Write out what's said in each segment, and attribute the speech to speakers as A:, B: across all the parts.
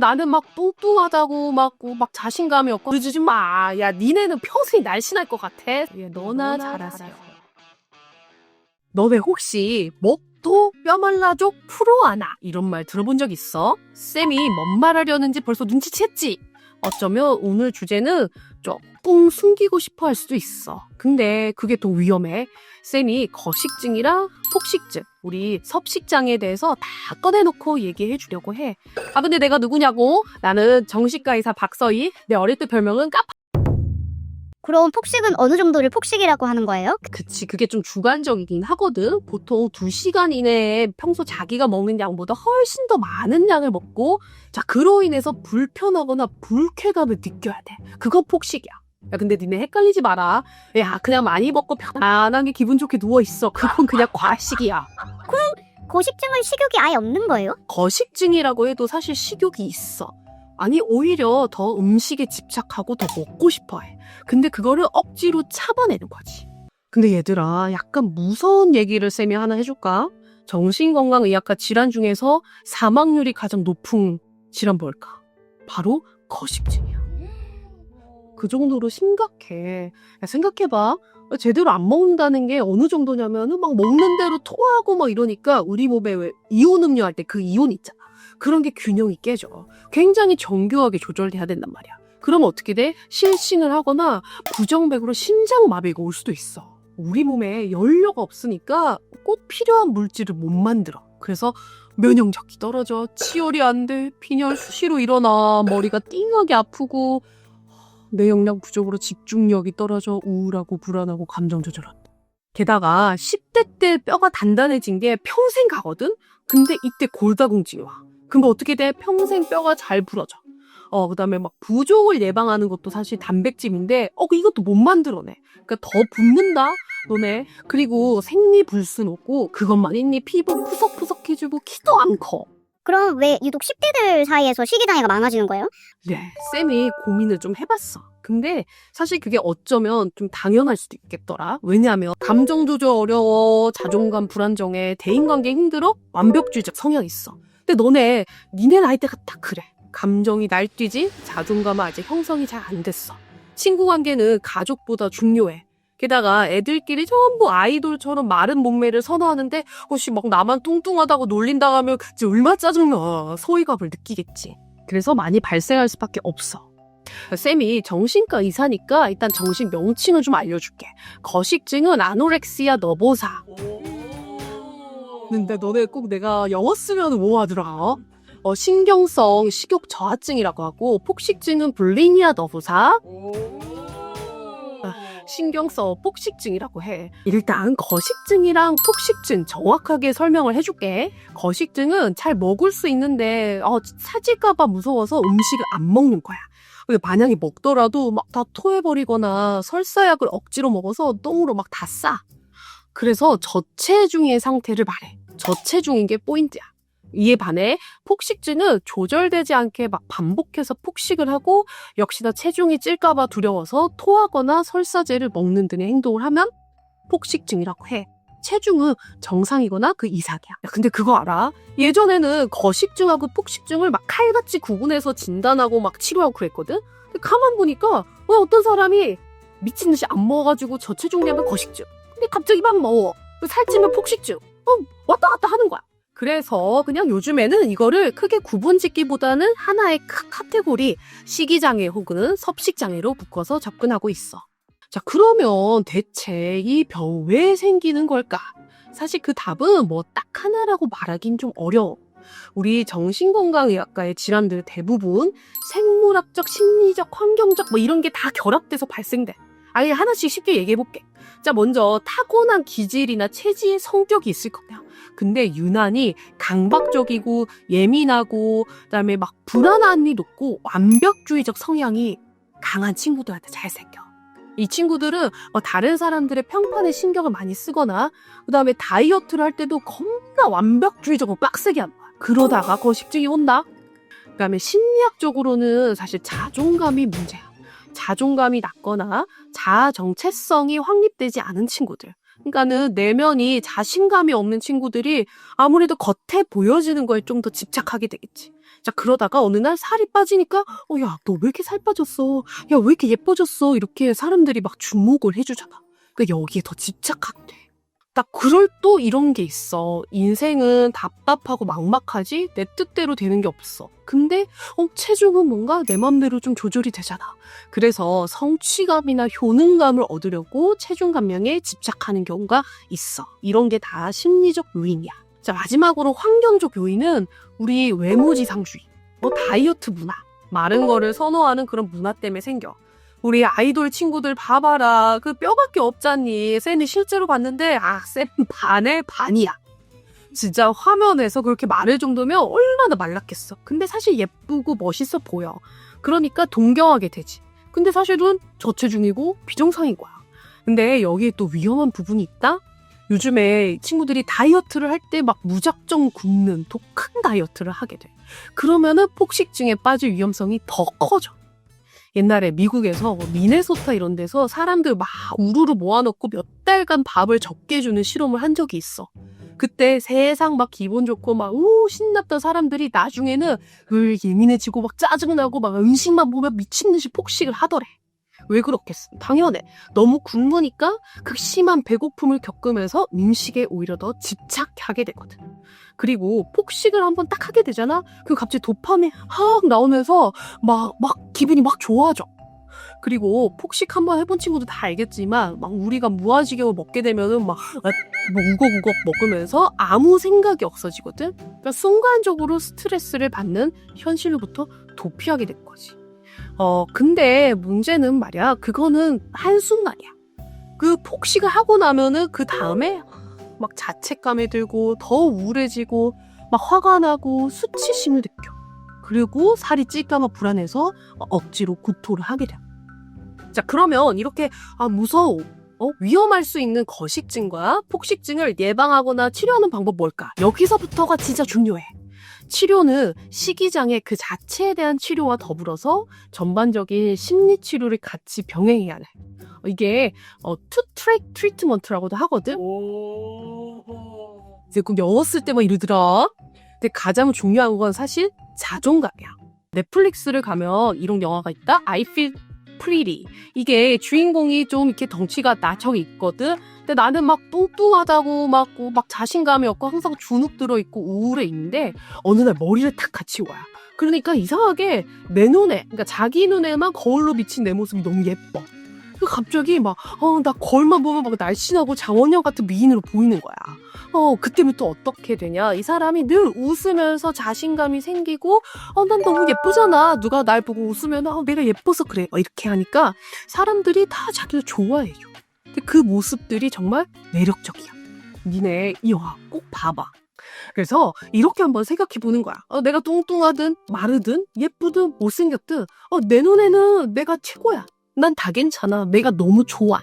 A: 나는 막 뚱뚱하다고 막, 어, 막 자신감이 없고 그러지 마. 야, 니네는 평생 날씬할 것 같아. 예, 너나 잘하세요. 너네 혹시 먹도 뼈말라족 프로아나 이런 말 들어본 적 있어? 쌤이 뭔 말하려는지 벌써 눈치챘지? 어쩌면 오늘 주제는 조금 숨기고 싶어 할 수도 있어. 근데 그게 더 위험해. 쌤이 거식증이랑 폭식증, 우리 섭식장에 대해서 다 꺼내놓고 얘기해 주려고 해. 아, 근데 내가 누구냐고? 나는 정신과 의사 박서희. 내 어릴 때 별명은 까파.
B: 그럼 폭식은 어느 정도를 폭식이라고 하는 거예요?
A: 그치, 그게 좀 주관적이긴 하거든. 보통 2시간 이내에 평소 자기가 먹는 양보다 훨씬 더 많은 양을 먹고, 자, 그로 인해서 불편하거나 불쾌감을 느껴야 돼. 그거 폭식이야. 야, 근데 니네 헷갈리지 마라. 야, 그냥 많이 먹고 편안하게 기분 좋게 누워있어. 그건 그냥 과식이야.
B: 거식증은 식욕이 아예 없는 거예요?
A: 거식증이라고 해도 사실 식욕이 있어. 아니, 오히려 더 음식에 집착하고 더 먹고 싶어 해. 근데 그거를 억지로 참아내는 거지. 근데 얘들아, 약간 무서운 얘기를 쌤이 하나 해줄까? 정신건강의학과 질환 중에서 사망률이 가장 높은 질환 뭘까? 바로 거식증이야. 그 정도로 심각해. 야, 생각해봐. 제대로 안 먹는다는 게 어느 정도냐면은 막 먹는 대로 토하고 막 이러니까 우리 몸에 왜 이온 음료 할 때 그 이온 있잖아. 그런 게 균형이 깨져. 굉장히 정교하게 조절돼야 된단 말이야. 그럼 어떻게 돼? 실신을 하거나 부정맥으로 심장마비가 올 수도 있어. 우리 몸에 연료가 없으니까 꼭 필요한 물질을 못 만들어. 그래서 면역력이 떨어져, 치열이 안 돼, 빈혈 수시로 일어나, 머리가 띵하게 아프고, 내 역량 부족으로 집중력이 떨어져 우울하고 불안하고 감정 조절한다. 게다가 10대 때 뼈가 단단해진 게 평생 가거든? 근데 이때 골다공증이 와. 그럼 어떻게 돼? 평생 뼈가 잘 부러져. 어, 그 다음에 막 부종을 예방하는 것도 사실 단백질인데, 어, 이것도 못 만들어내. 그러니까 더 붓는다? 너네. 그리고 생리불순 오고, 그것만 있니? 피부 푸석푸석해지고, 키도 안 커.
B: 그럼 왜 유독 10대들 사이에서 식이장애가 많아지는 거예요?
A: 네, 쌤이 고민을 좀 해봤어. 근데 사실 그게 어쩌면 좀 당연할 수도 있겠더라. 왜냐하면 감정 조절 어려워, 자존감 불안정해, 대인관계 힘들어, 완벽주의적 성향 있어. 근데 너네 니네 나이 때가 딱 그래. 감정이 날뛰지, 자존감은 아직 형성이 잘 안 됐어. 친구 관계는 가족보다 중요해. 게다가 애들끼리 전부 아이돌처럼 마른 몸매를 선호하는데 혹시 막 나만 뚱뚱하다고 놀린다 하면 진짜 얼마나 짜증나. 소외감을 느끼겠지. 그래서 많이 발생할 수밖에 없어. 쌤이 정신과 의사니까 일단 정신 명칭을 좀 알려줄게. 거식증은 아노렉시아 너보사. 근데 너네 꼭 내가 영어 쓰면 뭐 하더라? 어, 신경성 식욕 저하증이라고 하고 폭식증은 불리니아 너보사. 신경써 폭식증이라고 해. 일단 거식증이랑 폭식증 정확하게 설명을 해줄게. 거식증은 잘 먹을 수 있는데 어, 살찔까봐 무서워서 음식을 안 먹는 거야. 만약에 먹더라도 막 다 토해버리거나 설사약을 억지로 먹어서 똥으로 막 다 싸. 그래서 저체중의 상태를 말해. 저체중인 게 포인트야. 이에 반해 폭식증은 조절되지 않게 막 반복해서 폭식을 하고 역시나 체중이 찔까봐 두려워서 토하거나 설사제를 먹는 등의 행동을 하면 폭식증이라고 해. 체중은 정상이거나 그 이상이야. 야, 근데 그거 알아? 예전에는 거식증하고 폭식증을 막 칼같이 구분해서 진단하고 막 치료하고 그랬거든? 근데 가만 보니까 왜 어떤 사람이 미친 듯이 안 먹어가지고 저체중이면 거식증. 근데 갑자기 막 먹어. 살찌면 폭식증. 어, 왔다 갔다 하는 거야. 그래서 그냥 요즘에는 이거를 크게 구분 짓기보다는 하나의 큰 카테고리 식이장애 혹은 섭식장애로 묶어서 접근하고 있어. 자, 그러면 대체 이 병 왜 생기는 걸까? 사실 그 답은 뭐 딱 하나라고 말하긴 좀 어려워. 우리 정신건강의학과의 질환들 대부분 생물학적, 심리적, 환경적 뭐 이런 게 다 결합돼서 발생돼. 아예 하나씩 쉽게 얘기해 볼게. 자, 먼저 타고난 기질이나 체질의 성격이 있을 거야. 근데 유난히 강박적이고 예민하고 그다음에 막 불안한 일 높고 완벽주의적 성향이 강한 친구들한테 잘 생겨. 이 친구들은 뭐 다른 사람들의 평판에 신경을 많이 쓰거나 그다음에 다이어트를 할 때도 겁나 완벽주의적으로 빡세게 한다. 그러다가 거식증이 온다. 그다음에 심리학적으로는 사실 자존감이 문제야. 자존감이 낮거나 자아 정체성이 확립되지 않은 친구들. 그러니까는 내면이 자신감이 없는 친구들이 아무래도 겉에 보여지는 거에 좀 더 집착하게 되겠지. 자, 그러다가 어느 날 살이 빠지니까, 어, 야, 너 왜 이렇게 살 빠졌어? 야, 왜 이렇게 예뻐졌어? 이렇게 사람들이 막 주목을 해주잖아. 그러니까 여기에 더 집착하게 돼. 딱 그럴 또 이런 게 있어. 인생은 답답하고 막막하지 내 뜻대로 되는 게 없어. 근데 어, 체중은 뭔가 내 맘대로 좀 조절이 되잖아. 그래서 성취감이나 효능감을 얻으려고 체중 감량에 집착하는 경우가 있어. 이런 게 다 심리적 요인이야. 자, 마지막으로 환경적 요인은 우리 외모지상주의, 뭐 다이어트 문화, 마른 거를 선호하는 그런 문화 때문에 생겨. 우리 아이돌 친구들 봐봐라. 그 뼈밖에 없잖니. 쌤이 실제로 봤는데, 아, 쌤 반에 반이야. 진짜 화면에서 그렇게 마를 정도면 얼마나 말랐겠어. 근데 사실 예쁘고 멋있어 보여. 그러니까 동경하게 되지. 근데 사실은 저체중이고 비정상인 거야. 근데 여기에 또 위험한 부분이 있다? 요즘에 친구들이 다이어트를 할 때 막 무작정 굶는 독한 다이어트를 하게 돼. 그러면은 폭식증에 빠질 위험성이 더 커져. 옛날에 미국에서 미네소타 이런 데서 사람들 막 우르르 모아놓고 몇 달간 밥을 적게 주는 실험을 한 적이 있어. 그때 세상 막 기분 좋고 막우 신났던 사람들이 나중에는 을 예민해지고 막 짜증나고 막 음식만 보면 미친 듯이 폭식을 하더래. 왜 그렇겠어? 당연해. 너무 굶으니까 극심한 배고픔을 겪으면서 음식에 오히려 더 집착하게 되거든. 그리고 폭식을 한번 딱 하게 되잖아? 그 갑자기 도파민 확 나오면서 막, 막 기분이 막 좋아져. 그리고 폭식 한번 해본 친구도 다 알겠지만 막 우리가 무아지경을 먹게 되면은 막 뭐 우걱우걱 먹으면서 아무 생각이 없어지거든. 그러니까 순간적으로 스트레스를 받는 현실로부터 도피하게 된 거지. 어 근데 문제는 말이야 그거는 한순간이야. 그 폭식을 하고 나면은 그 다음에 막 자책감에 들고 더 우울해지고 막 화가 나고 수치심을 느껴. 그리고 살이 찔까봐 불안해서 억지로 구토를 하게 돼. 자, 그러면 이렇게 아 무서워. 어, 위험할 수 있는 거식증과 폭식증을 예방하거나 치료하는 방법 뭘까? 여기서부터가 진짜 중요해. 치료는 식이장애 그 자체에 대한 치료와 더불어서 전반적인 심리 치료를 같이 병행해야 돼. 어, 이게 어, 투 트랙 트리트먼트라고도 하거든. 이제 꼭쓸 때만 이러더라. 근데 가장 중요한 건 사실 자존감이야. 넷플릭스를 가면 이런 영화가 있다. I feel pretty. 이게 주인공이 좀 이렇게 덩치가 나척 있거든. 근데 나는 막 뚱뚱하다고 막, 어, 막 자신감이 없고 항상 주눅 들어 있고 우울해 있는데 어느 날 머리를 탁 같이 와요. 그러니까 이상하게 내 눈에, 그러니까 자기 눈에만 거울로 비친 내 모습이 너무 예뻐. 그 갑자기 막, 어, 나 거울만 보면 막 날씬하고 장원영 같은 미인으로 보이는 거야. 어, 그때부터 어떻게 되냐. 이 사람이 늘 웃으면서 자신감이 생기고, 어, 난 너무 예쁘잖아. 누가 날 보고 웃으면, 어, 내가 예뻐서 그래. 어, 이렇게 하니까 사람들이 다 자기를 좋아해요. 근데 그 모습들이 정말 매력적이야. 니네 이 영화 꼭 봐봐. 그래서 이렇게 한번 생각해 보는 거야. 어, 내가 뚱뚱하든 마르든 예쁘든 못생겼든 어, 내 눈에는 내가 최고야. 난 다 괜찮아. 내가 너무 좋아.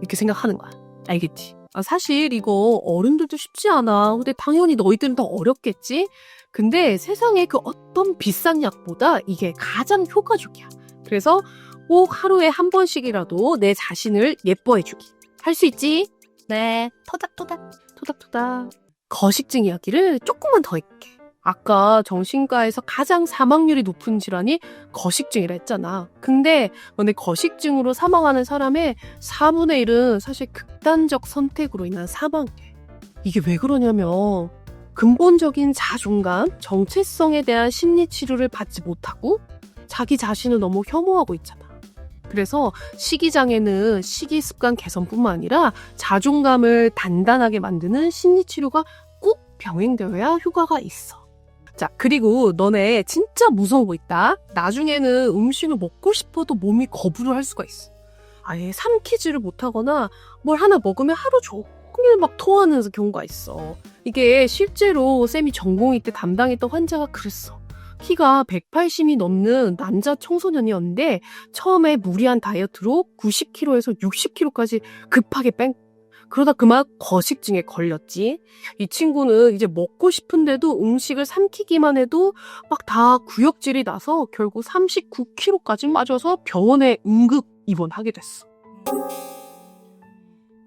A: 이렇게 생각하는 거야. 알겠지? 아, 사실 이거 어른들도 쉽지 않아. 근데 당연히 너희들은 더 어렵겠지? 근데 세상에 그 어떤 비싼 약보다 이게 가장 효과적이야. 그래서 꼭 하루에 한 번씩이라도 내 자신을 예뻐해주기. 할 수 있지? 네. 토닥토닥. 토닥토닥. 거식증 이야기를 조금만 더 할게. 아까 정신과에서 가장 사망률이 높은 질환이 거식증이라 했잖아. 근데 근데 거식증으로 사망하는 사람의 4분의 1은 사실 극단적 선택으로 인한 사망이에 이게 왜 그러냐면 근본적인 자존감, 정체성에 대한 심리 치료를 받지 못하고 자기 자신을 너무 혐오하고 있잖아. 그래서 식이장애는 식이 습관 개선뿐만 아니라 자존감을 단단하게 만드는 심리 치료가 꼭 병행되어야 효과가 있어. 자, 그리고 너네 진짜 무서운 거 있다. 나중에는 음식을 먹고 싶어도 몸이 거부를 할 수가 있어. 아예 삼키지를 못하거나 뭘 하나 먹으면 하루 종일 막 토하는 경우가 있어. 이게 실제로 쌤이 전공의 때 담당했던 환자가 그랬어. 키가 180이 넘는 남자 청소년이었는데 처음에 무리한 다이어트로 90kg에서 60kg까지 급하게 뺀 그러다 그만 거식증에 걸렸지. 이 친구는 이제 먹고 싶은데도 음식을 삼키기만 해도 막 다 구역질이 나서 결국 39kg까지 빠져서 병원에 응급 입원하게 됐어.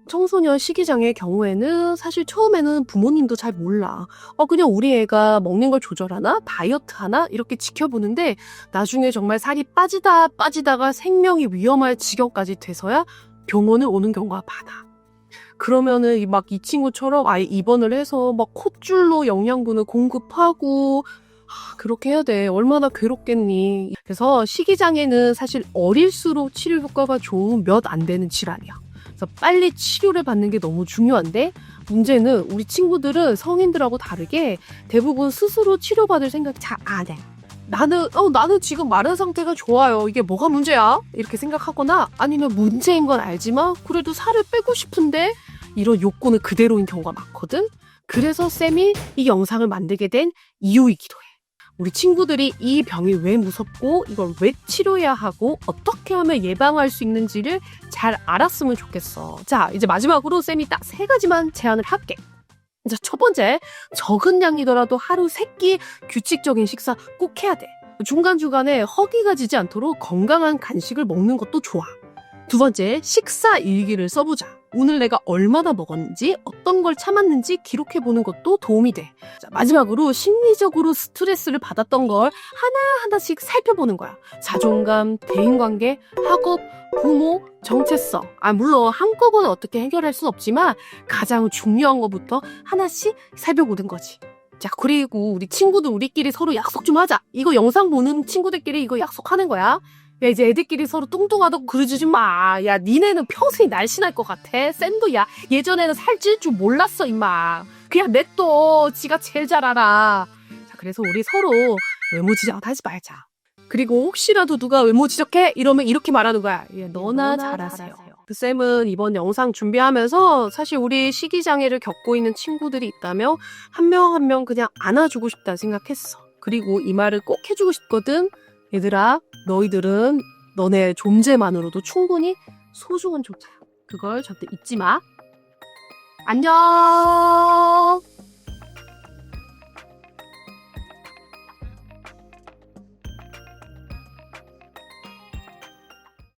A: 청소년 식이장애의 경우에는 사실 처음에는 부모님도 잘 몰라. 어, 그냥 우리 애가 먹는 걸 조절하나? 다이어트 하나? 이렇게 지켜보는데 나중에 정말 살이 빠지다 빠지다가 생명이 위험할 지경까지 돼서야 병원을 오는 경우가 많아. 그러면은 막 이 친구처럼 아예 입원을 해서 막 콧줄로 영양분을 공급하고 아, 그렇게 해야 돼. 얼마나 괴롭겠니. 그래서 식이장애는 사실 어릴수록 치료 효과가 좋은 몇 안 되는 질환이야. 그래서 빨리 치료를 받는 게 너무 중요한데 문제는 우리 친구들은 성인들하고 다르게 대부분 스스로 치료받을 생각 잘안 해. 나는 어 나는 지금 마른 상태가 좋아요. 이게 뭐가 문제야? 이렇게 생각하거나 아니면 문제인 건 알지만 그래도 살을 빼고 싶은데 이런 욕구는 그대로인 경우가 많거든. 그래서 쌤이 이 영상을 만들게 된 이유이기도 해. 우리 친구들이 이 병이 왜 무섭고 이걸 왜 치료해야 하고 어떻게 하면 예방할 수 있는지를 잘 알았으면 좋겠어. 자, 이제 마지막으로 쌤이 딱 세 가지만 제안을 할게. 자, 첫 번째, 적은 양이더라도 하루 세 끼 규칙적인 식사 꼭 해야 돼. 중간중간에 허기가 지지 않도록 건강한 간식을 먹는 것도 좋아. 두 번째, 식사 일기를 써보자. 오늘 내가 얼마나 먹었는지, 어떤 걸 참았는지 기록해보는 것도 도움이 돼. 자, 마지막으로 심리적으로 스트레스를 받았던 걸 하나하나씩 살펴보는 거야. 자존감, 대인관계, 학업, 부모, 정체성. 아, 물론 한꺼번에 어떻게 해결할 순 없지만 가장 중요한 것부터 하나씩 살펴보는 거지. 자, 그리고 우리 친구들 우리끼리 서로 약속 좀 하자. 이거 영상 보는 친구들끼리 이거 약속하는 거야. 야, 이제 애들끼리 서로 뚱뚱하다고 그러지 마. 야, 니네는 평생이 날씬할 것 같아. 쌤도 야, 예전에는 살찔 줄 몰랐어, 임마. 그냥 냅둬. 지가 제일 잘 알아. 자, 그래서 우리 서로 외모 지적 하지 말자. 그리고 혹시라도 누가 외모 지적해? 이러면 이렇게 말하는 거야. 예, 너나,
B: 너나
A: 잘하세요.
B: 잘하세요.
A: 그 쌤은 이번 영상 준비하면서 사실 우리 식이 장애를 겪고 있는 친구들이 있다면 한명 한 명 그냥 안아주고 싶다 생각했어. 그리고 이 말을 꼭 해주고 싶거든. 얘들아, 너희들은 너네 존재만으로도 충분히 소중한 존재야. 그걸 절대 잊지 마. 안녕!